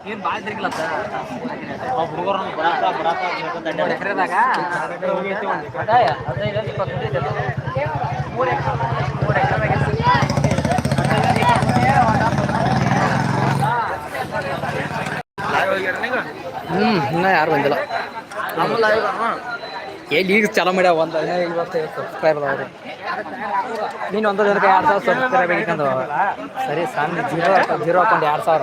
ಏನ್ ಬಾಳ ತಿರ್ಗಿಲತ್ತ ಹುಡುಗರ ಬರಾಕ ಬರಾಕ ಎಕರೆದಾಗ ಹದಿನೈದು ಇಪ್ಪತ್ತು ಮೂರು ಎಕರೆ ಮೂರು ಎಕರೆದಾಗ ಹ್ಮ್ ಇನ್ನ ಯಾರು ಬಂದಿಲ್ಲ. ಎಲ್ಲಿ ಈಗ ಚಲ ಮಾಡ್ಯಾವ? ಒಂದು ಸಬ್ಸ್ಕ್ರೈಬರ್ ಅವ್ರು. ನೀನು ಒಂದು ಎರಡು ಸಾವಿರ ಸಬ್ಸ್ಕ್ರೈಬ್ ಸರಿ ಸಣ್ಣ ಜೀರೋ ಜೀರೋ ಹಾಕೊಂಡು ಎರಡು ಸಾವಿರ.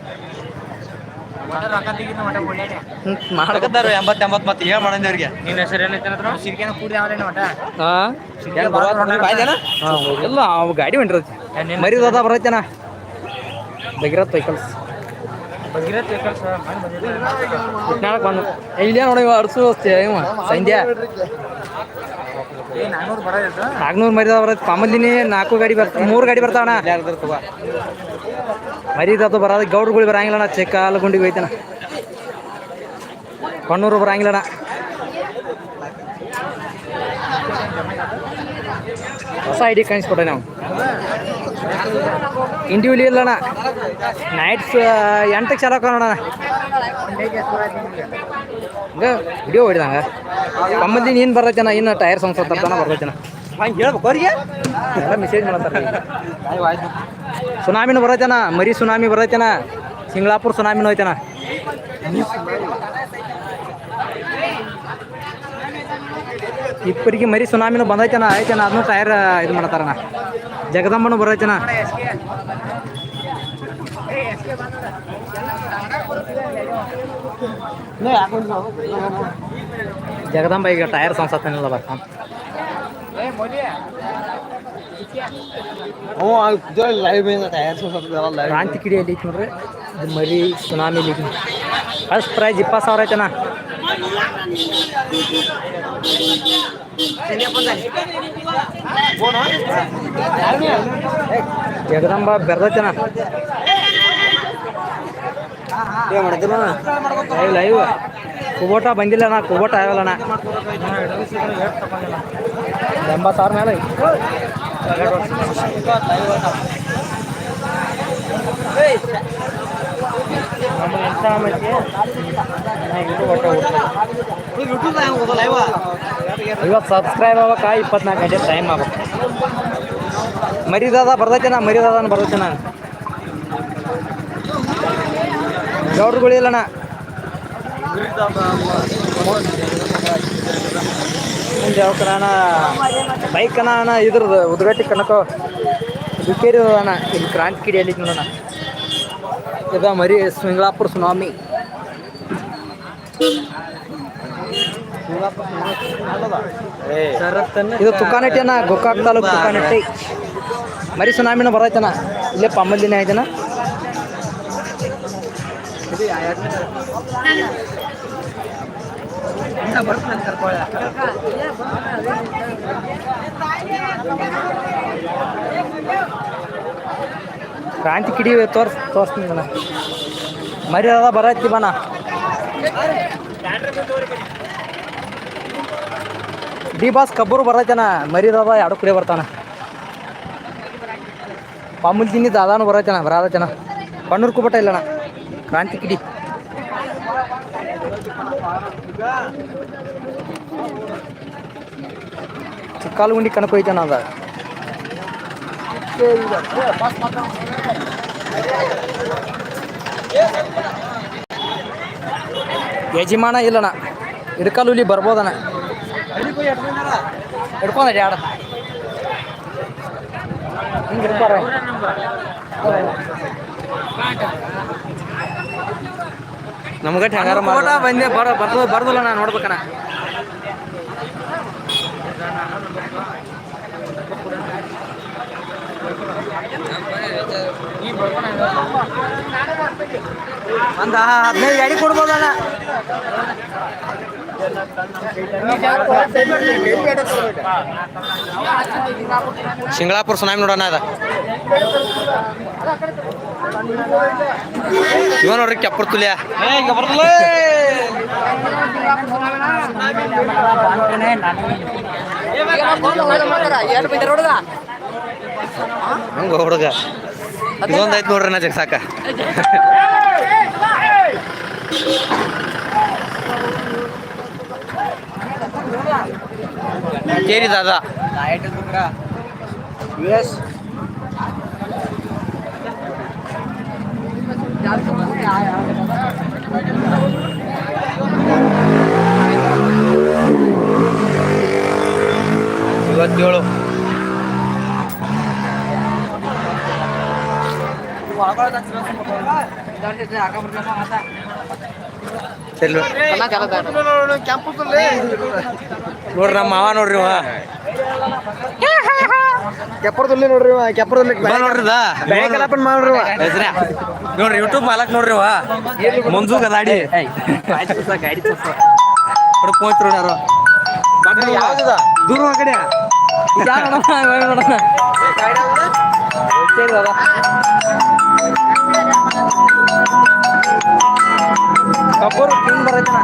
ಮಾಡಕತ್ತಾರ ಎಂಬತ್ ಎಂಬತ್ ಮತ್ತೆ ಏನ್ ಮಾಡಂದಿ ಅವ್ರಿಗೆ? ನಿನ್ನ ಹೆಸರು ಏನೈತೆ ಸಿರಿಕೆನ ಕೂಡಿ ಅವನೇನು ಒಟ್ಟ. ಹಾಂ ಎಲ್ಲ ಅವು ಗಾಡಿ ಹೊಂಟಿರತ್ತೆ. ಮರಿ ಅದ ಬರತ್ತೇನ? ಬಗಿರತ್ ವೆಹಿಕಲ್ಸ್ ಭಗೀರಥ್ ವೆಹಿಕಲ್ಸ್ ಇಟ್ನಾಳಕ್ ಬಂದು ಇಲ್ಲೇ ನೋಡಿ ಇವ ಅರ್ಸು ಇವ ಸಂಧ್ಯಾ. ನಾಲ್ಕುನೂರು ಬರತ್ತೆ. ಪಾಮಲ್ಲಿನಿ ನಾಲ್ಕು ಗಾಡಿ ಬರ್ತಾವ ಮೂರು ಗಾಡಿ ಬರ್ತಾವಣ ಮರಿದದು ಬರೋದು ಗೌಡ್ರುಗಳು ಬರಂಗಿಲ್ಲಣ್ಣ ಚೆಕ್ಕ ಗುಂಡಿಗೆ ಹೋಯ್ತಾನ ಕೊಣ್ಣೂರು ಬರಂಗಿಲ್ಲಣ್ಣ ಹೊಸ ಐಡಿ ಕಾಣಿಸ್ಕೊಟ್ಟೆ ನಾವು ಇಂಡಿವಿಲಿ ಇಲ್ಲಣ್ಣ ನೈಟ್ಸ್ ಎಂಟಕ್ಕೆ ಚಾಲಕ ನೋಡೋಣ ಹಂಗ ವಿಡಿಯೋ ಹೊಡಿದಂಗ ಕಮ್ಮಲ್ಲಿ ನೀನು ಬರತ್ತೇನ ಇನ್ನು ಟೈರ್ ಸಂಸತ್ತಾನ ಬರ್ತೈತೇನ ಹಂಗೆ ಹೇಳ್ಬೇಕು ಅವ್ರಿಗೆ ಎಲ್ಲ ಮೆಸೇಜ್ ಮಾಡತ್ತಾರ ಸುನಾಮಿನೂ ಬರತ್ತೇನ ಮರಿ ಸುನಾಮಿ ಬರತ್ತೇನ ಸಿಂಗ್ಲಾಪುರ್ ಸುನಾಮಿನ ಹೋಯ್ತೇನ ಇಬ್ಬರಿಗೆ ಮರಿ ಸುನಾಮಿನ ಬಂದೈತೇನ ಐತೇನ ಅದನ್ನು ಟೈರ್ ಇದು ಮಾಡತ್ತಾರಣ ಜಗದಂಬನು ಬರತ್ತೇನ ಜಗದಂಬ ಈಗ ಟೈರ್ ಸಂಸತ್ತೇನಿಲ್ಲ ಬರ್ತಾನ ಹ್ಞೂ ಲೈವ್ ತಯಾರಿಸೋ ಲೈವ್ ಕ್ರಾಂತಿ ಕಿಡಿಯಲ್ಲಿ ನೋಡ್ರಿ ಇದು ಮರಿ ಸುನಾಮಿ ಐತಿ ಫಸ್ಟ್ ಪ್ರೈಸ್ ಇಪ್ಪತ್ತು ಸಾವಿರ ಐತನ ಜಗದಂಬ ಬೆರ್ದೈತನ ಲೈವ್ ಕುಬೋಟ ಬಂದಿಲ್ಲ ನಾ ಕುಬೋಟ ಆಗಲ್ಲಣ್ಣ ಎಂಬತ್ತು ಸಾವಿರ ಮೇಲೆ. ಐವತ್ತು ಸಬ್ಸ್ಕ್ರೈಬ್ ಆಗಬೇಕ? ಇಪ್ಪತ್ನಾಲ್ಕು ಗಂಟೆ ಟೈಮ್ ಆಗ್ಬೇಕು. ಮರಿದಾದ ಬರ್ತೈತೆ ನಾ ಮರಿದಾದ ಬರ್ತೈತೆ ನಾನು ಗೌಡ್ರುಗಳಿಲ್ಲಣ್ಣ ಮುಂದೆ ಯಾವ ಅಣ್ಣ. ಬೈಕ್ ಅಣ್ಣ ಇದ್ರದ್ದು ಉದ್ಗಟ್ಟಿ ಕಣಕೋ. ದುಕ್ಕೇರಿ ಅಣ್ಣ. ಇಲ್ಲಿ ಕ್ರಾಂತಿ ಕಿಡಿಯಲ್ಲಿ ನೋಡೋಣ ಇದ ಮರಿ ಸಿಂಗ್ಲಾಪುರ ಸುನಾಮಿ ಇದು ತುಕಾನಟ್ಟಿ ಅಣ್ಣ ಗೋಕಾಕ್ ತಾಲೂಕು ತುಕಾನಟ್ಟಿ. ಮರಿ ಸುನಾಮಿನ ಬರೈತನ ಇಲ್ಲೇ ಪಮ್ಮಲ್ಲಿನೇ ಐತನ ಕ್ರಾಂತಿ ಕಿಡಿ ತೋರ್ಸ್, ತೋರಿಸ್ತೀನಿ ಬಣ್ಣ ಮರ್ಯಾದ ಬರತ್ತಿ ಬರೈತಿ ಬಣ್ಣ ಡಿ ಬಾಸ್ ಕಬ್ಬರು ಬರತ್ತನ ಮರಿದಾದ ಎರಡು ಕಡೆ ಬರ್ತಾನ. ಪಾಮುಲ್ ತಿನ್ನಿ, ದಾದಾನು ಬರಾದ ಬರತನ. ಕಣ್ಣೂರು ಕುಬಟ ಇಲ್ಲಣ್ಣ. ಕ್ರಾಂತಿ ಕಿಡಿ. ಚಿಕ್ಕಾಲುಗುಂಡಿ ಕಣಕ್ ಹೋಯ್ತಾನ ಅದ ಯಜಮಾನ ಇಲ್ಲಣ್ಣ ಇಡ್ಕಲ್ಲುಲಿ ಬರ್ಬೋದಣ್ಣ ಹಿಡ್ಕೊಂಡ ಯಾಡ ಹಿಂಗೆ ಹಿಡ್ಕೊರ ನಮ್ಗಟ್ ಹೆಂಗಾರ ಫೋಟ ಬಂದೆ ಬರ ಬರ್ದು ಬರ್ದಲ್ಲ ನಾ ನೋಡ್ಬೇಕಣ್ಣ ಒಂದು ಹದಿನೈದು ಗಾಡಿ ಕೊಡ್ಬೋದಣ್ಣ. ಸಿಂಗಳಾಪುರ ಸುನಾಮಿ ನೋಡೋಣ ಅದ. ಇವ ನೋಡ್ರಿ ಕೆಪ್ಪರ್ ತುಲಿಯ ಹಂಗ ಹುಡುಗ ಇದೊಂದೈತ್ ಐತ್ ನೋಡ್ರಿ ನಾ ಜಗ್ಸಾಕ ಕೇರಿ ದಾದಾ ಎಸ್ ಇವತ್ತೇಳು ಸರಿ ನೋಡ್ರಿ ನಮ್ಮ ಮಾವ ನೋಡ್ರಿ ಇವ. ಕೆಪ್ಪರದಲ್ಲಿ ನೋಡ್ರಿ ಇವ, ಕೆಪ್ಪರದಲ್ಲಿ ನೋಡ್ರಿ ಕಲಾಪನ್ ಮಾಡ್ರಿ. ಹೆಸ್ರ? ನೋಡ್ರಿ ಯೂಟ್ಯೂಬ್ ಮಾಲಕ್ ನೋಡ್ರಿ ಇವ. ಮಂಜು ಹೋಯ್ತ್ರು ಯಾರು. ಯಾವ್ದಿದ? ದೂರ ಕಡೆ. ಕಬ್ಬರು ಕಿಂಗ್ ಬರೈತನ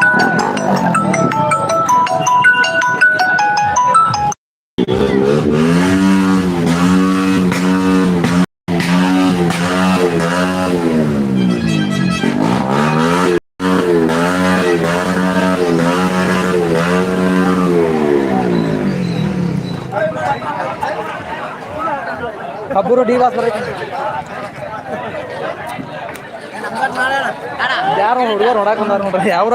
ಕಬ್ಬರು ಡಿ ಬಾಸ್ ಬರೈತಿ ಯಾರು ಹುಡುಗರು ನೋಡಕ್ ಬಂದಾರ ನೋಡ್ರಿ. ಯಾವ್ರ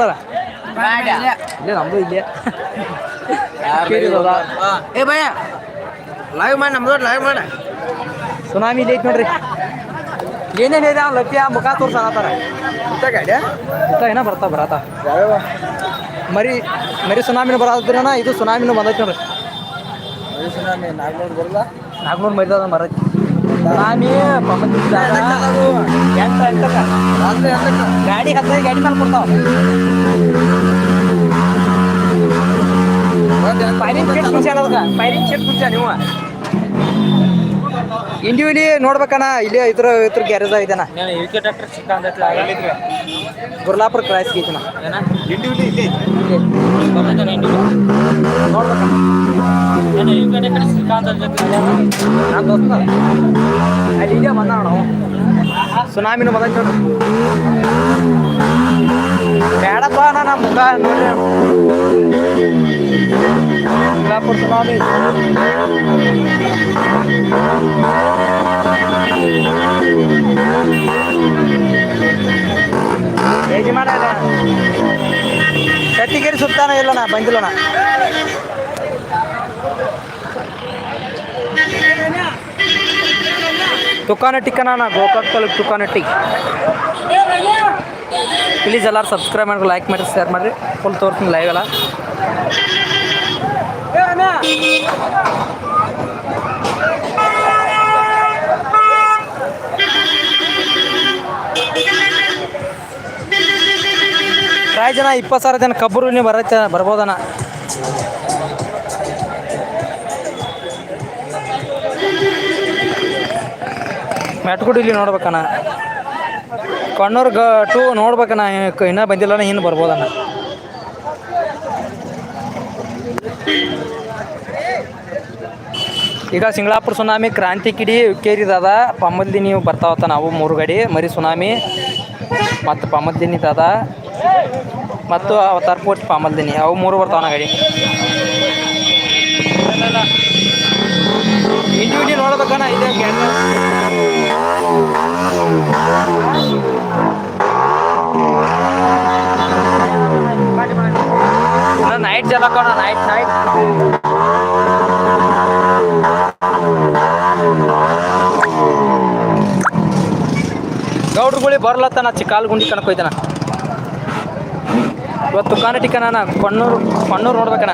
ಇಲ್ಲ ನಮ್ದು ಇಲ್ಲೇ. ಕೇಳಿದದ ಏ ಭಯ. ಲೈವ್ ಮಾಡಿ ನಮ್ದು ಲೈವ್ ಮಾಡ. ಸುನಾಮಿ ಇಲ್ಲಿ ಐತಿ ನೋಡ್ರಿ. ಏನೇನ್ ಇದೆ? ಅವ್ನು ಲಪ್ಪಿಯ ಮುಖ ತೋರ್ಸಾತಾರ ಗಾಡಿ ಇಂಥ ಏನ ಬರ್ತಾ ಬರತ್ತ? ಮರಿ ಮರಿ ಸುನಾಮಿನ ಬರದ್ರನ ಇದು ಸುನಾಮಿನ ಬಂದೈತಿ ನೋಡ್ರಿ. ನಾಗ್ನೂರು ಬರಲ್ಲ ನಾಗ್ನೂರು ಮರಿದ ಅದ ಎಂಟ ಗಾಡಿ ಹತ್ತಿ ಗಾಡಿ ಮೇಲೆ ಕೊಡ್ತಾವ. ಪೈರಿನ ಚೇಟ್ ಅದಕ್ಕ? ಫೈರಿಂಗ್ ಶೆಟ್ ಕುಂಚ ನೀವು? ಇಂಡಿವಿಲಿ ನೋಡ್ಬೇಕಣ್ಣ ಇಲ್ಲಿ ಇದ್ರ ಇದ್ರ ಗ್ಯಾರೇಜ್ ಐತನ ಗುರ್ಲಾಪುರ ಕ್ರಾಸ್ ಐತನ. ನಾನು ದೋಸ್ತ. ಅಲ್ಲಿ ಇಲ್ಲೇ ಬಂದ ನಾವು. ಸುನಾಮಿನ ಮದ ಬೇಡಪ್ಪ ನಮ್ಮ ಮುಖ ನೋಡ್ರಿ. ಗುರ್ಲಾಪುರ ಸುನಾಮಿ. ಹೇಗೆ ಮಾಡ ಕಟ್ಟಿಗೇರಿ ಸುತ್ತಾನ ಇಲ್ಲಣ್ಣ ಬಂದಿಲ್ಲಣ್ಣ. ತುಕಾನಟ್ಟಿಕ್ಕನ ಗೋಕಾಕ್ ತಾಲೂಕು ತುಕಾನಟ್ಟಿ ಪ್ಲೀಸ್ ಎಲ್ಲರೂ ಸಬ್ಸ್ಕ್ರೈಬ್ ಮಾಡ್ರಿ ಲೈಕ್ ಮಾಡಿ ಶೇರ್ ಮಾಡಿರಿ ಫುಲ್ ತೋರ್ತೀನಿ ಲೈವ್ ಎಲ್ಲ. ಪ್ರಾಯ ಜನ, ಇಪ್ಪತ್ತು ಸಾವಿರ ಜನ ಕಬ್ಬರು ನೀವು ಬರತ್ತೆ, ಬರ್ಬೋದಣ್ಣ. ಮೆಟ್ಗುಡಿ ಇಲ್ಲಿ ನೋಡ್ಬೇಕಣ್ಣ. ಕಣ್ಣೂರು ಗ ಟು ನೋಡ್ಬೇಕಣ್ಣ ಇನ್ನೂ ಬಂದಿಲ್ಲಣ್ಣ ಇನ್ನು ಬರ್ಬೋದಣ್ಣ. ಈಗ ಸಿಂಗಳಾಪುರ ಸುನಾಮಿ ಕ್ರಾಂತಿ ಕಿಡಿ ಕೇರಿದಾದ. ಪಮ್ಮಲ್ದಿ ನೀವು ಬರ್ತಾವತ್ತ ನಾವು ಮೂರು ಗಡಿ, ಮರಿ ಸುನಾಮಿ ಮತ್ತು ಪಮ್ಮಲ್ದಿನಿ ದಾದ ಮತ್ತು ಅವತಾರ ಪೋಸ್ಟ್ ಪಾಮಲ್ದಿನಿ ಅವು ಮೂರು ಬರ್ತಾವನ ಗಡಿ. ಇಂಡಿವಿಡಿ ನೋಡ್ಬೇಕಣ್ಣ, ಇದೆ ನೈಟ್ ಜಲಕೋಣ ನೈಟ್ ನೈಟ್ ಗೌಡ್ರುಗುಳಿ ಬರ್ಲತ್ತನ ಚಿಕ್ಕಾಲ್ ಗುಂಡಿ ಕಣಕ್ ಹೋಯ್ತಾನ ಇವತ್ತು ತುಕಾನ ಟಿಕನ ಕೊಣ್ಣೂರು ಕೊಣ್ಣೂರು ನೋಡ್ಬೇಕಣ್ಣ.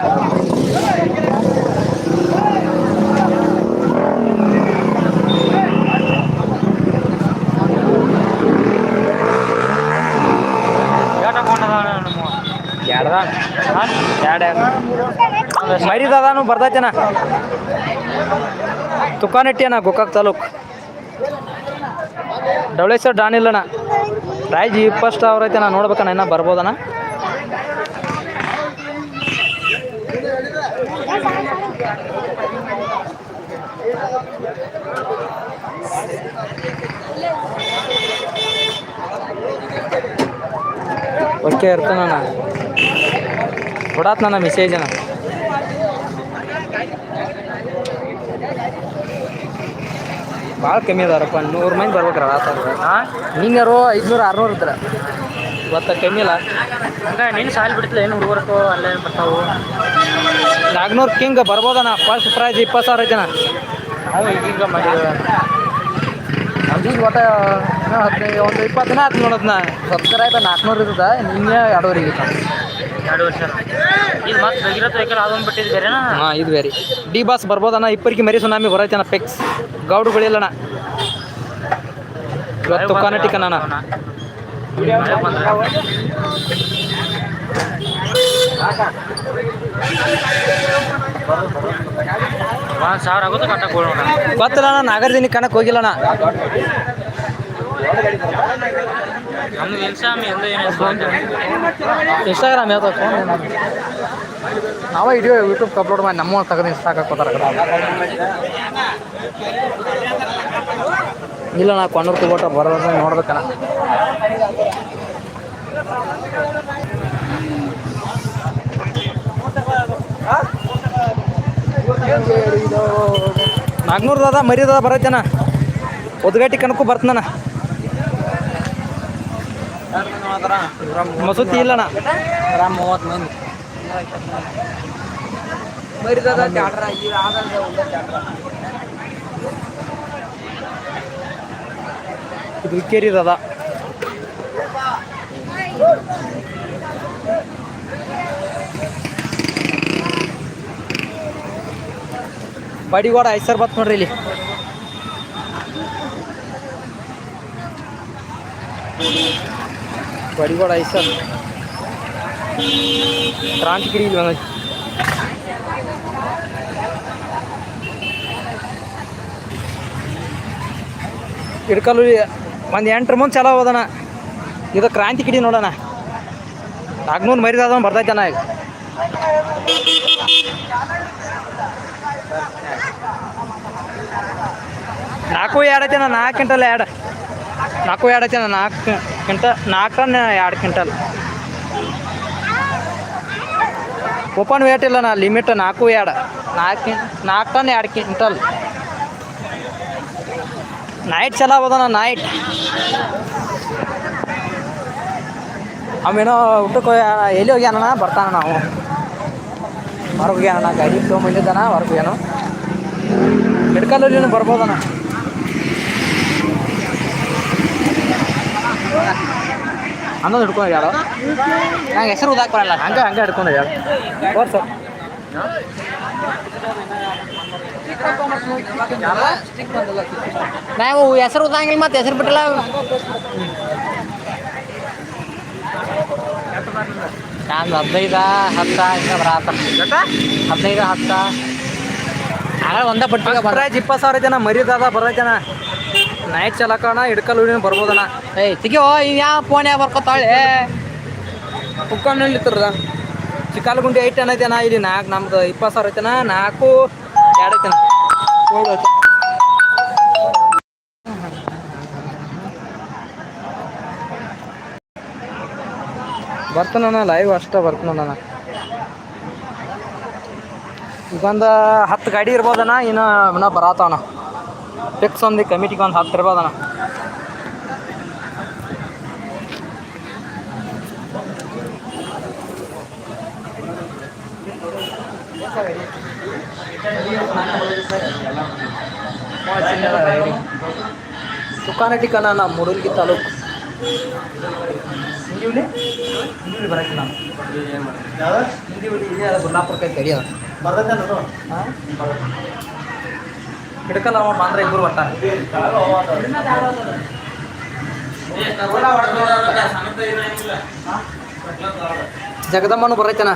ಎರಡ ಎರಡು ಮರಿದಾದಾನು ಬರ್ತೈತೆನ? ತುಕಾನೆಟ್ಟಿಯನ ಗೋಕಾಕ್ ತಾಲೂಕು. ಡವಳೇಶ್ವರ ಡಾನ್ ಇಲ್ಲಣ್ಣ ಪ್ರೈಜ್ ಇಪ್ಪತ್ತು ಅವ್ರ ಐತೆ ನಾ ನೋಡ್ಬೇಕಣ್ಣ, ಇನ್ನ ಬರ್ಬೋದಣ್ಣ? ಓಕೆ ಇರ್ತಾನಣ್ಣ. ಕೊಡಾತ್ ನನ್ನ ಮೆಸೇಜ್ ಅಣ್ಣ ಭಾಳ ಕಮ್ಮಿ ಅದಾರಪ್ಪ ನೂರು ಮಂದಿ ಬರ್ಬೇಕ್ರ ಹಾಂ ಹಿಂಗಾರು ಐದುನೂರು ಆರುನೂರು ಇದ್ರ. ಇವತ್ತ ಕಮ್ಮಿ ಇಲ್ಲ ಹಂಗ ನೀನು ಸಾಲಿ ಬಿಡ್ತಿಲ್ಲ ಏನು ಹುಡುಗರು ಅಲ್ಲೇ ಬರ್ತಾವು. ನಾಲ್ಕುನೂರು ಕಿಂಗ್ ಬರ್ಬೋದಣ್ಣ ಫಸ್ಟ್ ಪ್ರೈಸ್ ಇಪ್ಪತ್ತು ಸಾವಿರ ಐತೆ ನಾವು ಈಗೀಗ ಮಾಡಿದ ಈಗ ಒಟ್ಟು ಹದಿನೈದು ಒಂದು ಇಪ್ಪತ್ತು ದಿನ ಆಯ್ತು ನೋಡೋದನ್ನ ಸಬ್ಸ್ಕ್ರೈಬ್ ನಾಲ್ಕುನೂರು ಇರ್ತದೆ ನಿನ್ನೆ ಎರಡೂವರೆಗೆ ಎರಡು ವರ್ಷ. ಇದು ಮತ್ತೆ ಭಗೀರಥ ವೆಹಿಕಲ್ ಅದೊಂದು ಬಿಟ್ಟಿದ್ದು ಬೇರೆನಾ? ಹಾಂ ಇದು ಬೇರೆ. ಡಿ ಬಾಸ್ ಬರ್ಬೋದಣ್ಣ ಇಪ್ಪರಿಗೆ ಮರಿ ಸುನಾಮಿ ಬರೈತಣ್ಣ ಪೆಕ್ಸ್. ಗೌಡ್ರುಗಳಿಲ್ಲಣ್ಣ ಇವತ್ತು ಇಲ್ಲಣ್ಣ ಇವತ್ತು ಒಂದು ಸಾವಿರ ಆಗುತ್ತೆ ಕಟ್ಟಕ್ಕೆ ಹೋಗೋಣ. ಕಣಕ್ಕೆ ಹೋಗಿಲ್ಲಣ್ಣ. ಇನ್ಸ್ಟಾಗ್ರಾಮ್ ಯಾವ್ದು ಫೋನ್ ನಾವೇ ವಿಡಿಯೋ ಯೂಟ್ಯೂಬ್ ಅಪ್ಲೋಡ್ ಮಾಡಿ ನಮ್ಮ ತೆಗೆದು ಇನ್ಸ್ಟಾಕ್ ಹಾಕೋತಾರ ಇಲ್ಲ ನಾ ಕೊಂಡೂರು ತಗೋಟ ಬರೋದ ನೋಡ್ಬೇಕಣ್ಣ ನಾಲ್ಕುನೂರು ಅದ ಮರಿ ಅದ ಕಣಕ್ಕೂ ಬರ್ತನ ಮಸೂತಿ ಇಲ್ಲಣ್ಣ. ಗ್ರಾಮ್ ಮೂವತ್ತು ಮಂದಿ ಇದು ಇಕ್ಕೇರಿ ಅದ ಬಡಿಗೋಡ ಐಸರ್ ಬತ್ ನೋಡ್ರಿ ಇಲ್ಲಿ. ಬಡಿಗೋಡ ಐಸರ್ ಕ್ರಾಂತಿಗಿರಿ ಇಲ್ಲಿ ಬಂದೈತಿ ಇಡ್ಕಲ್ಲು ಒಂದು ಎಂಟ್ರ ಮುಂದೆ ಚಲೋ ಹೋದಣ ಇದು ಕ್ರಾಂತಿ ಕಿಡಿ ನೋಡೋಣ. ನಾಲ್ಕುನೂರು ಮರಿದಾದ ಬರ್ತೈತಣ ಈಗ. ನಾಲ್ಕು ಎರಡು ನಾ ನಾಲ್ಕು ಕ್ವಿಂಟಲ್ ಎರಡು. ನಾಲ್ಕು ಎರಡು ಐತೆಣ್ಣ ನಾಲ್ಕು ಕ್ವಿಂಟಲ್ ನಾಲ್ಕು ಟನ್ ಎರಡು ಕ್ವಿಂಟಲ್. ಓಪನ್ ವೇಟ್ ಇಲ್ಲಣ್ಣ ಲಿಮಿಟ್ ನಾಲ್ಕು ಎರಡು, ನಾಲ್ಕು ನಾಲ್ಕು ಟನ್ ಎರಡು ಕ್ವಿಂಟಲ್. ನೈಟ್ ಚಲೋ ಹೋದಣ ನೈಟ್ ಅವೇನೋ ಊಟಕ್ಕೆ ಹೋಗ್ಯ- ಎಲ್ಲಿ ಹೋಗ್ಯಾನ ಬರ್ತಾನ ನಾವು. ಹೊರಗೆ ಹೋಗ್ಯಾನ ಗಾಡಿ ತೊಗೊಂಬಂದಿದ್ದಾನ, ಹೊರಗೆ ಹೋಗ್ಯಾನ. ಹಿಡ್ಕಲ್ಲಲ್ಲಿ ಬರ್ಬೋದಣ್ಣ? ಅನ್ನೋದು ಹಿಡ್ಕೊಂಡು ಯಾರು? ನಂಗೆ ಹೆಸರು ಉದಾಕ್ ಬರಲ್ಲ. ಹಂಗೆ ಹಂಗೆ ಹಿಡ್ಕೊಂಡು ಯಾರು? ಓರ್ ಸರ್ ನಾವು ಹೆಸರು ಉದಾಂಗಿಲ್ಲ ಮತ್ತೆ ಹೆಸರು ಬಿಟ್ಟಿಲ್ಲ ನಾನು ಹದಿನೈದು ಹತ್ತ ಹಿಂಗೆ ಬರತ್ತ ಹದಿನೈದು ಹತ್ತ. ಆಗ ಒಂದ ಬಂದ ಪ್ರೈಸ್ ಇಪ್ಪತ್ತು ಸಾವಿರ ಜನ ಮರಿದಾದ ಬರೈತೆನ ನೈಟ್ ಅಣ್ಣ ಹಿಡ್ಕಲ್ ಹುಡಿನ ಬರ್ಬೋದಣ್ಣ. ಏಯ್ ತೆಗಿಯೋ ಇವ್ ಯಾವ ಫೋನ್ಯಾಗ ಬರ್ಕೊತಾಳೆ? ಕುಕ್ಕಮ್ನಲ್ಲಿ ಗುಂಡಿ ಚಿಕ್ಕಲಗುಂಡಿ ಐಟ್ ಟನ್ ಐತೆನ? ಇಲ್ಲಿ ನಾಲ್ಕು ನಮ್ದು ಇಪ್ಪತ್ತು ಸಾವಿರ ಐತೆನ? ನಾಲ್ಕು ಎರಡು ಐತೆನ? ಬರ್ತಾನಣ್ಣ ಲೈವ್ ಅಷ್ಟೇ ಬರ್ತಾನಣ್ಣ. ಈಗೊಂದು ಹತ್ತು ಗಾಡಿ ಇರ್ಬೋದಣ್ಣ ಇನ್ನು ಇನ್ನ ಬರತ್ತವಣ್ಣ ಫಿಕ್ಸ್ ಒಂದು ಕಮಿಟಿಗೆ ಒಂದು ಹತ್ತು ಇರ್ಬೋದಣ್ಣ ದುಕಾನ ಕಣ ನಮ್ಮ ಮುಡುಲ್ಗಿ ತಾಲೂಕು. ಬರಕ್ಕಿಲ್ಲ ಹಿಂದಿವಳಿ ಇದೆ ಅದು ಗುಲ್ಲಾಪುರ ಕೈ ಕಡಿ ಅದ ಹಿಡ್ಕಲ್ಲ ಅವ ಬಂದ್ರೆ ಇಬ್ಬರು ಬರ್ತಾರೆ ಜಗದಮ್ಮನು ಬರೈತನ.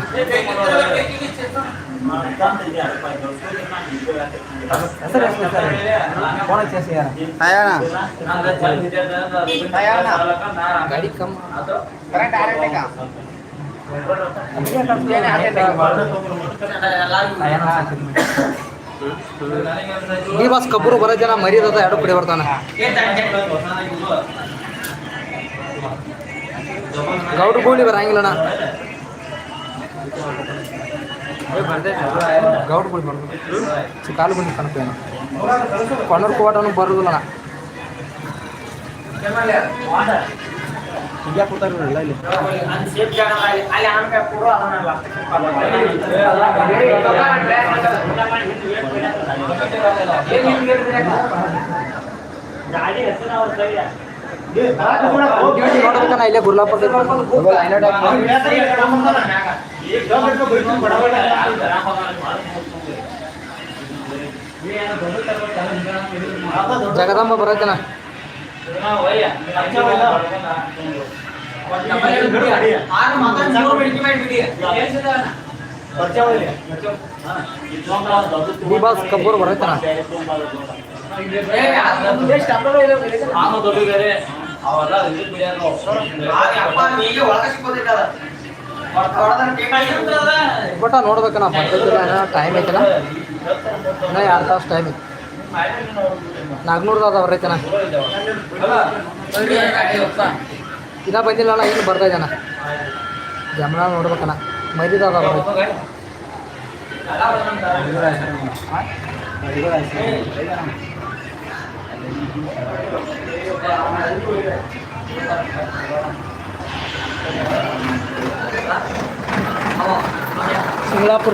ಗಾಡಿ ಕಮ್ ಈ ಬಸ್ ಕಬ್ಬರು ಬರೋ ಜನ ಮರಿಯೋದ ಎರಡು ಕಡೆ ಬರ್ತಾನ. ಗೌಡ ಗೂಳಿ ಬರಂಗಿಲ್ಲಣ್ಣ ಗೌಡ್ ಗೂಳಿ ಬರ್ಬೋದು ಕಾಲು ಬಂದು ಕಣಪೇನ ಕೊನರ್ ಕೋಟನು ಬರೋದಿಲ್ಲಣ್ಣ ಈಗ ಕೂತಾರಲ್ಲ ಇಲ್ಲಿ ನೋಡ್ಬೇಕಣ್ಣ ಇಲ್ಲೇ ಜಗದಮ್ಮ ಬರತ್ತನ ಬಾಸ್ ಕಬ್ಬೂರು ಬರತ್ತನ ಬಟ್ ನೋಡ್ಬೇಕಣ್ಣ ಬರ್ತೈತಿಲ್ಲ ಟೈಮ್ ಐತಲ್ಲ. ಇನ್ನ ಎರಡು ತಾಸು ಟೈಮ್ ಐತಿ. ನಾಲ್ಕುನೂರು ಅದಾವ ರೈತನ. ಇದ ಬಂದಿಲ್ಲ ಅಣ್ಣ ಏನು ಬರ್ತಾ ಇದ್ದಾನ. ಜಮನ ನೋಡ್ಬೇಕಣ್ಣ ಮೈದಿದ ಅದಾವ ಸಿಂಗ್ಲಾಪುರ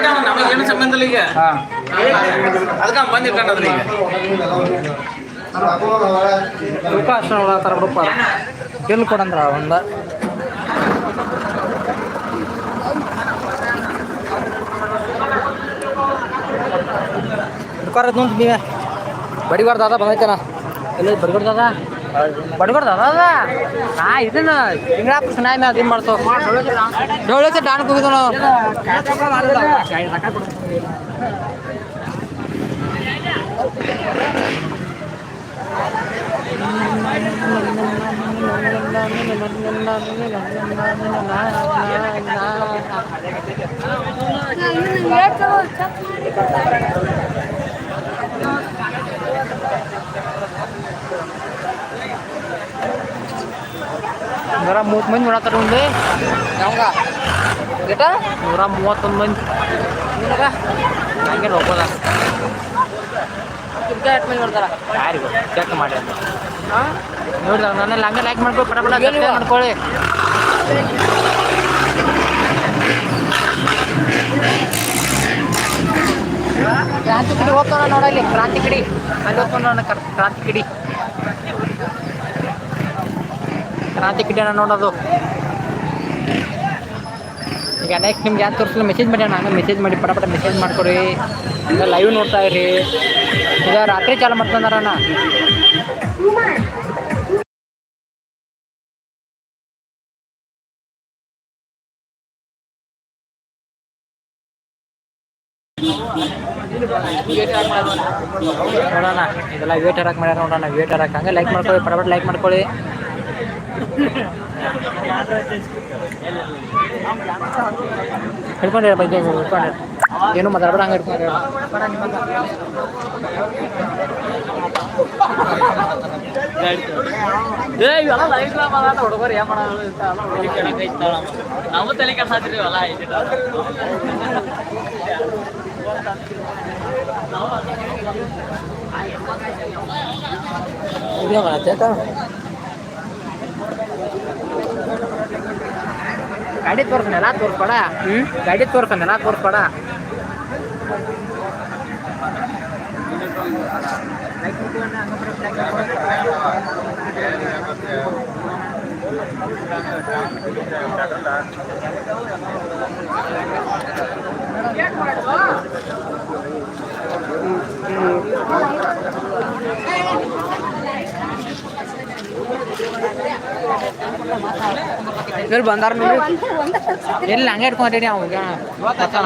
ಈಗ ಅದಕ್ಕೆ ಬಂದಿರ್ತಾನದ್ರಿ ಈಗ. ರೂಪ ಅಷ್ಟು ನೋಡತ್ತಾರ ರೂಪ ಗೆಲ್ ಕೊಡಂದ್ರ ಒಂದ. ದುಕಾರದ್ ನೋಡಿ ನೀವೇ. ಬಡಿಗಾರ ದಾದ ಬಂದೈತನ? ಎಲ್ಲಿ ಬಡಿಗಾರ ದಾದ ಬಡಿಗಾರ ದಾದ ಅದ ನಾ ಇದನ್ನ ತಿಂಗಳಾಪುರ ಸುನಾಯಿ ಮ್ಯಾಗ ಇದು ಮಾಡ್ತಾವ ಡೊಳ್ಳೆ ಡಾನ್ ಹೋಗಿದ್ದ ನೂರ ಮೂವತ್ತು ಮಂದಿ ನೋಡತ್ತಾರ ಒಂದು ಯಾವಾಗ ಗೇಟ ನೂರ ಮೂವತ್ತೊಂದು ಮಂದಿ ನಿನಗ ಹಂಗೆ ಹೋಗೋದ ಎಷ್ಟು ಮಂದಿ ನೋಡ್ತಾರ ಯಾರಿಗೂ ಚೆಕ್ ಮಾಡಿ ಅಂತ ನೋಡಿದ ನನ್ನ ಹಂಗೆ ಲೈಕ್ ಮಾಡ್ಕೊಳ್ಳಿ ಪಟ ಮಾಡ್ಕೊಳ್ಳಿ ಕ್ರಾಂತಿ ಕಿಡಿ ಹೋಗ್ತಾನ ನೋಡಿ ಇಲ್ಲಿ ಕ್ರಾಂತಿ ಕಿಡಿ ಅಲ್ಲಿ ಹೋಗ್ತಾನ ಕ್ರಾಂತಿ ಕಿಡಿ ಕ್ರಾಂತಿ ಕಿಡಿ ಅಣ್ಣ ನೋಡೋದು. ಈಗ ನೆಕ್ಸ್ಟ್ ನಿಮ್ಗೆ ಯಾರು ತೋರಿಸಲು ಮೆಸೇಜ್ ಮಾಡಿ ಅಣ್ಣ. ಮೆಸೇಜ್ ಮಾಡಿ, ಪಟ ಪಟ ಮೆಸೇಜ್ ಮಾಡ್ಕೊಡಿ. ಈಗ ಲೈವ್ ನೋಡ್ತಾ ಇರಿ. ಈಗ ರಾತ್ರಿ ಚಾಲು ಮಾಡ್ತಂದಾರಣ್ಣ ನೋಡೋಣ, ಇದೆಲ್ಲ ವೇಟ್ ಹರಾಕ್ ಮಾಡ್ಯಾರ ನೋಡೋಣ ವೇಟ್ ಹರಾಕ್ ಹಂಗೆ ಲೈಕ್ ಮಾಡ್ಕೊಳ್ಳಿ ಪಡಬಟ್ ಲೈಕ್ ಮಾಡ್ಕೊಳ್ಳಿ. ಹಿಡ್ಕೊಂಡ್ರಿ ಬಗ್ಗೆ ಹಿಡ್ಕೊಂಡ್ರಿ ಏನು ಮಾತಾಡ್ಬೇಡ ಹಂಗೆ ಹಿಡ್ಕೊಂಡ್ರಿ ಏ ಇವೆಲ್ಲ ಲೈಫ್ ಮಾತಾಡ ಹುಡುಗರು ಏನ್ ಮಾಡೋದು ಅಂತ ಎಲ್ಲ ಹುಡುಗರು ಕೆಳಗೈತಾಳ ನಾವು ತಲೆ ಕೆಡ್ಸಾತ್ರಿ ಇವೆಲ್ಲ ಐತಿ ವಿಡಿಯೋ ಮಾಡತ್ತೆ ಗಾಡಿ ತೋರ್ಸನ್ ಎಲ್ಲ ತೋರ್ಸ್ಬೇಡ. ಹ್ಮ್? ಗಾಡಿ ತೋರ್ಸನ್ ಎಲ್ಲ ತೋರ್ಸ್ಬೇಡ. ಇಲ್ಲಿ ಬಂದಾರ ನೋಡಿ. ಎಲ್ಲಿ ಹಂಗೆ ಇಟ್ಕೊಂಡಿ ನಾವು ಈಗ ಬರ್ತಾನ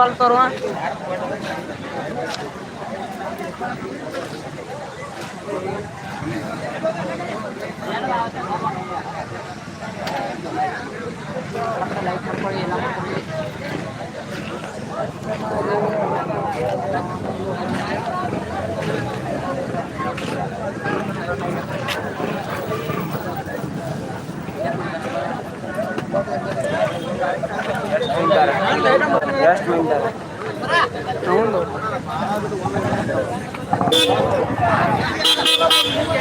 ಅಲ್ತಾರ ಲೈಕ್ ಮಾಡ್ಕೊಳ್ಳಿ ಎಲ್ಲ ಮಾಡ್ಕೊಳ್ಳಿ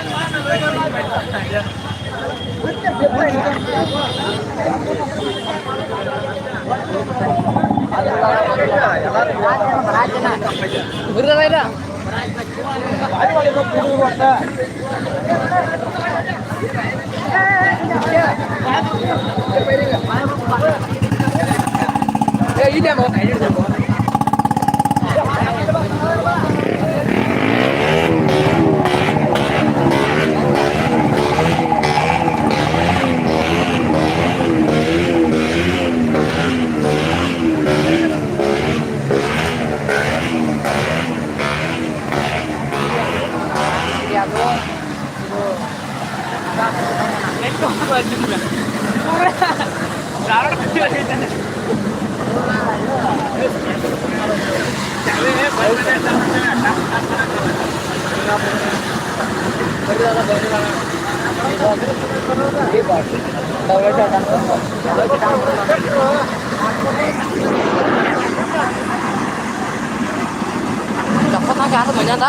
ಎಪ್ಪತ್ನಾಲ್ಕು ಯಾರು ಮಂಜಾದ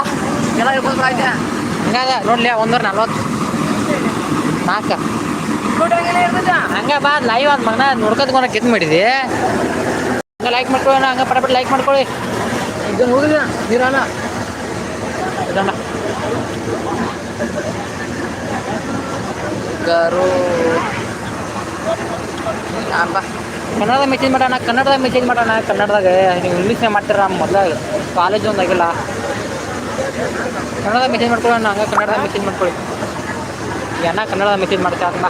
ಎಲ್ಲ ಇರ್ಬೋದು ಆಯ್ತಾ ಹಂಗಾದ ನೋಡ್ಲಿ ಒಂದೂರ ನಲ್ವತ್ತು. ನಾಲ್ಕು. ಹಂಗ ಬಾ ಲೈವ್ ಅದ್ ಮಗನ ನೋಡ್ಕೊತ ಕಿತ್ ಮಾಡಿದಿ. ಹಂಗ ಲೈಕ್ ಮಾಡ್ಕೊಳ್ಳೋಣ ಹಂಗ ಪಟ ಪಟ ಲೈಕ್ ಮಾಡ್ಕೊಳ್ಳಿ ಇದನ್ನ ಹೋಗಿಲ್ಲ ನೀರಲ್ಲ ಇದನ್ನ. ಗರು. ಬಾ. ಕನ್ನಡದಾಗ ಮೆಸೇಜ್ ಮಾಡೋಣ ಕನ್ನಡದಾಗ ಮೆಸೇಜ್ ಮಾಡೋಣ. ಕನ್ನಡದಾಗ ನೀವು ಇಂಗ್ಲೀಷ್ನಾಗ ಮಾಡ್ತೀರ ಮೊದಲ ಕಾಲೇಜ್ ಒಂದಾಗಿಲ್ಲ ಕನ್ನಡದಾಗ ಮೆಸೇಜ್ ಮಾಡ್ಕೊಳ್ಳೋಣ ಹಂಗೆ ಕನ್ನಡದಾಗ ಮೆಸೇಜ್ ಮಾಡ್ಕೊಳ್ಳಿ. ಏನ ಕನ್ನಡದ ಮೆಸೇಜ್ ಮಾಡ್ತಾ ಅದನ್ನ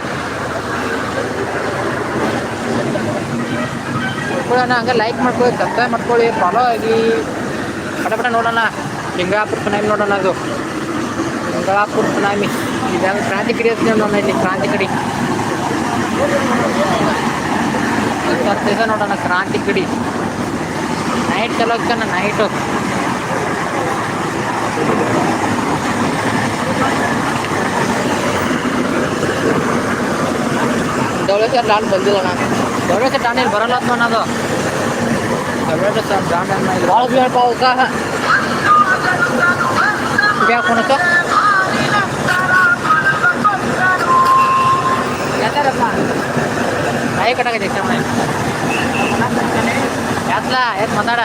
ಮಾಡ್ಕೊಳ್ಳೋಣ, ಹಂಗೆ ಲೈಕ್ ಮಾಡ್ಕೊಳ್ಳಿ ಸಬ್ಸ್ಕ್ರೈಬ್ ಮಾಡ್ಕೊಳ್ಳಿ ಫಾಲೋ ಆಗಿ. ಪಟ ಪಟ ನೋಡೋಣ. ಲಿಂಗಾಪುರ ಸುನಾಮಿ ನೋಡೋಣ ಅದು. ಲಿಂಗಾಪುರ ಸುನಾಮಿ ಇದೆಲ್ಲ ಕ್ರಾಂತಿ ಕಡಿ ಅಂತ ನೋಡೋಣ ಇಲ್ಲಿ, ಕ್ರಾಂತಿ ಕಡಿ. ದಿವಸ ನೋಡೋಣ, ಕ್ರಾಂತಿ ಕಡಿ. ನೈಟ್ ಚಲೋ ನೈಟು ದೌಳೇಶ್ವರ ಲಾಲ್ ಬಂದಿಲ್ಲ ನಾನು ದೌಳೇಶ್ವರ ದಾಂಡೇಲಿ ಬರಲ್ಲ ಅಂತ ಅನ್ನೋದು ದೌಳೇಶ್ವರ ದಾಂಡ ಭಾಳ ಹೇಳ್ಪ ಅವಕ್ಕ ಬ್ಯಾಕ್ ಕೊನಕ ನಾಯಿ ಕಟ್ಟಾಗೈತೆ ಇಷ್ಟ ಯಾತ್ಲ ಎತ್ ಮಾತಾಡ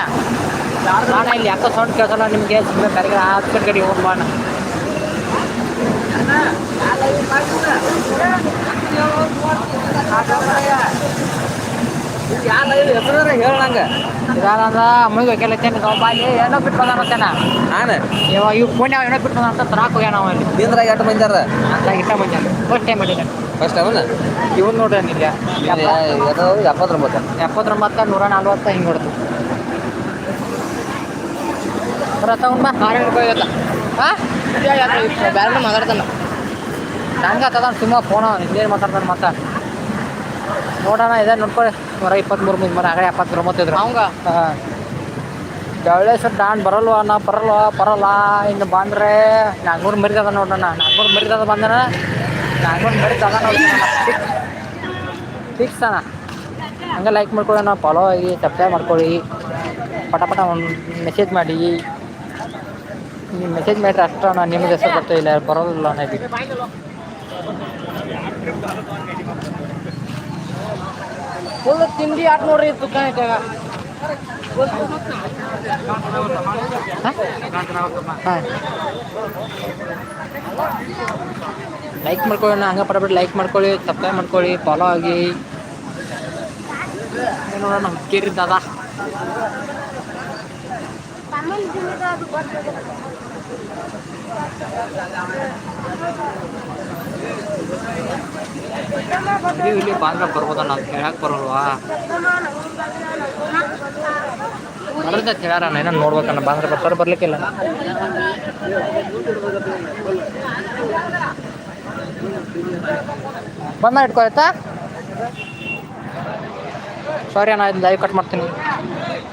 ನಾಡ ಇಲ್ಲಿ ಯಾಕೋ ಸೌಂಡ್ ಕೇಳ್ಸಲ್ಲ ನಿಮಗೆ ಸುಮ್ಮನೆ ಕರೆಗೆ ಹತ್ತು ಗಡಿ ಹೋಗಿ ಮಾಡ ಯಾವ ಹೇಳಂಗ ಇದಾನಂದ್ರ ಅಮ್ಮಗೆ ಹೋಗ್ಯಾಲತ್ತೇನೆ ಬಾಲಿ ಏನೋ ಬಿಟ್ಟು ಬಂದಾನತ್ತೇನ ನಾನು? ಇವ್ ಫೋನ್ ಯಾವ ಏನೋ ಬಿಟ್ಟು ಬಂದ ಅಂತ ತರಾಕ್ ಹೋಗ್ಯಾನ ನಾವು ಇಲ್ಲಿ. ಎಷ್ಟು ಬಂದ ಫಸ್ಟ್ ಟೈಮ್ ಫಸ್ಟ್ ಇವನ್ ನೋಡ್ರಿ ಇಲ್ಲ ಎಪ್ಪತ್ತೊಂಬತ್ತು. ಎಪ್ಪತ್ತೊಂಬತ್ತ ನೂರ ನಲ್ವತ್ತ ಹಿಂಗೆ ಹೊಡ್ತು ತಗೊಂಡ್ ಬಾ. ಆರು ರೂಪಾಯಿ ಇವತ್ತ ಹಾಂ ಬೇರೆ ಮಾತಾಡ್ತಾನ. ಹಂಗೆ ಆತದ ಸುಮ್ಮ ಫೋನ ಇನ್ನೇನು ಮಾತಾಡ್ತಾನೆ ಮತ್ತ? ನೋಡೋಣ ಇದೆ ನೋಡ್ಕೊಳ್ಳಿ. ನೂರ ಇಪ್ಪತ್ತ್ಮೂರು ಮಂದಿ ಮರ ಆಗಡೆ ಎಪ್ಪತ್ತೊಂಬತ್ತಿದ್ರು ಅವಂಗ? ಹಾಂ. ಜವಳೇಶ್ವರ ಡಾನ್ ಬರಲ್ವಾ ನಾ ಬರಲ್ವಾ ಬರಲ್ಲ. ಇನ್ನು ಬಂದರೆ ನಾಲ್ಕುನೂರು ಮರಿತದ ನೋಡೋಣ. ನಾಲ್ಕುನೂರು ಮರಿದದ ಬಂದನ? ನಾಲ್ಕುನೂರು ಮರಿತದ ನೋಡಿ ಫಿಕ್ಸ್ ಅಣ್ಣ. ಹಂಗೆ ಲೈಕ್ ಮಾಡ್ಕೊಳ್ಳೋಣ ಫಾಲೋ ಆಗಿ ಸಬ್ಸ್ಕ್ರೈಬ್ ಮಾಡ್ಕೊಳ್ಳಿ. ಪಟ ಪಟ ಒಂದು ಮೆಸೇಜ್ ಮಾಡಿ. ನೀವು ಮೆಸೇಜ್ ಮಾಡಿದ್ರೆ ಅಷ್ಟು ನಾನು ನಿಮ್ಗೆ ಹೆಸರು ಬರ್ತಾ ಇಲ್ಲ ಬರೋದಿಲ್ಲ ನನಗೆ ಫುಲ್ ತಿಂಡಿ ಆಟ ನೋಡ್ರಿ ದುಕಾನಿಗೆ ಇದ್ದಾಗ ಲೈಕ್ ಮಾಡ್ಕೊಳ್ಳೋಣ ಹಂಗೆ ಪಡಬೇಡಿ ಲೈಕ್ ಮಾಡ್ಕೊಳ್ಳಿ ಸಬ್ಸ್ಕ್ರೈಬ್ ಮಾಡ್ಕೊಳ್ಳಿ ಫಾಲೋ ಆಗಿ. ನೋಡೋಣ ನಮ್ಮ ಅದು. ದಾದಾ ನೀವು ಇಲ್ಲಿ ಬಾಂದ್ರ ಬರ್ಬೋದ ನಾನು ಹೇಳಕ್ ಬರಲ್ವಾ? ಬರುತ್ತೆ ಹೇಳ್ಯಾರ ಏನೋ ನೋಡ್ಬೇಕಣ್ಣ, ಬಾಂದ್ರ ಬರ್ತಾರ ಬರ್ಲಿಕ್ಕಿಲ್ಲ ಬಂದ ಇಟ್ಕೋ ಆಯ್ತಾ? ಸಾರಿ ಅಣ್ಣ, ಇದು ಲೈವ್ ಕಟ್ ಮಾಡ್ತೀನಿ.